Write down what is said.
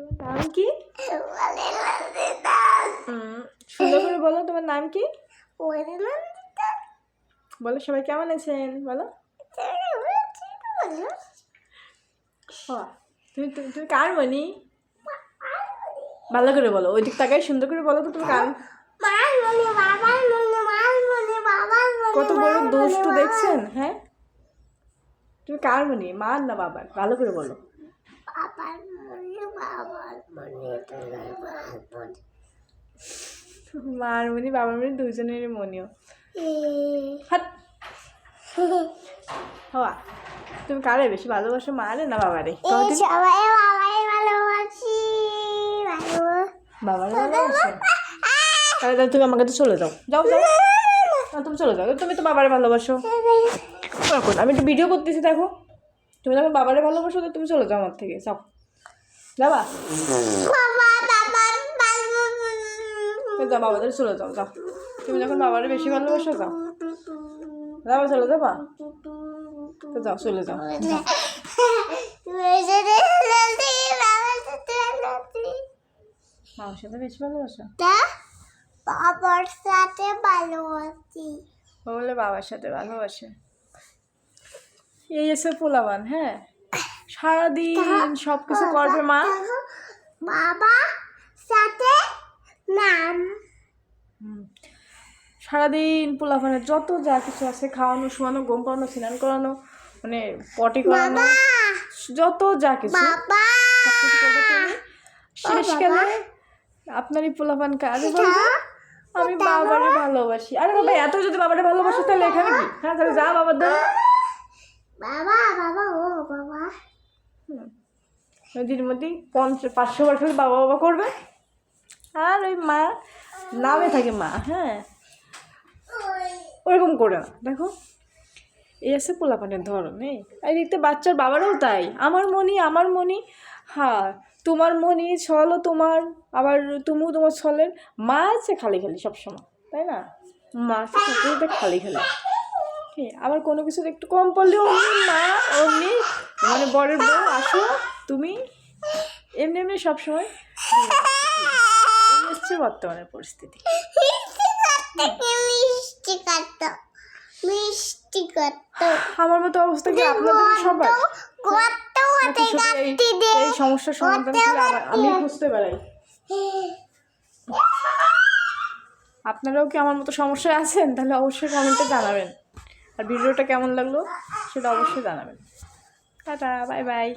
তোমার নাম কি? সুন্দর করে বলো তোমার নাম কি? বলো সবাই কেমন আছেন? বলো। তুমি তুমি কার মনি ভালো করে বলো ওই দিক তাকাই সুন্দর করে বলো তো তুমি কার? কত বড় দুষ্টু দেখছেন হ্যাঁ? তুমি কার মনি মার না বাবার? ভালো করে বলো। মার মনি বাবার মনি দুজনেরই মনিও। হওয়া। তুমি কারে বেশি ভালোবাসো মারে না বাবারে? তো? সবাই ভালোবাসি বাবারে ভালোবাসো। তাহলে তাহলে তুমি আমাকে তো চলে যাও। যাও যাও। না, তুমি চলে যাও। তুমি তো বাবারে ভালোবাসো। এখন আমি একটু ভিডিও করতেছি দেখো। তুমি যখন বাবারে ভালোবাসো তো তুমি চলে যাও আমার থেকে। যাও। যাবা? যাও বাবাদের চলে যাও যাও। তুমি যখন বাবারে বেশি ভালোবাসো যাও। যাবা চলে যাবা? তো যাও চলে যাও। মামার সাথে বেশি ভালোবাসো? বাবার সাথে ভালোবাসি। বলে বাবার সাথে ভালোবাসে। এই এসে পোলাবান হ্যাঁ? সারাদিন সব কিছু করবে মা। বাবা সাথে নাম। সারাদিন পোলাপানের যত যা কিছু আছে খাওয়ানো শোয়ানো ঘুম পাড়ানো স্নান করানো মানে পটি করানো যত যা কিছু শেষকালে আপনারই কাজে বলবে। আমি বাবারে ভালোবাসি। আরে বাবা এত যদি বাবারে ভালোবাসো তাহলে এখানে কি? হ্যাঁ তাহলে যা বাবার দাও বাবা বাবা নদীর মধ্যে পঞ্চাশ পাঁচশো বার বাবা বাবা করবে। আর ওই মা, নামে থাকে মা হ্যাঁ। ওরকম করে। না দেখো, এই আছে পোলাপানের ধরন, এই। এই দেখতে বাচ্চার বাবারও তাই। আমার মনি আমার মনি হ্যাঁ তোমার মনি ছলও তোমার, আবার তুমিও তোমার ছলের মা আছে খালি খালি সবসময়, তাই না? মা আছে খালি খালি। আবার কোনো কিছু একটু কম পড়লে অমনি মা, অমনি মানে বরের বউ, আসো। তুমি? এমনি এমনি সবসময়? হচ্ছে বর্তমানের পরিস্থিতি। মিষ্টি আমার মতো অবস্থা কি আপনাদের সবার? এই সমস্যার সমাধান আমি বুঝতে পারি আপনারাও কি আমার মতো সমস্যায় আছেন? তাহলে অবশ্যই কমেন্টে জানাবেন। আর ভিডিওটা কেমন লাগল সেটা অবশ্যই জানাবেন। Tata bye bye.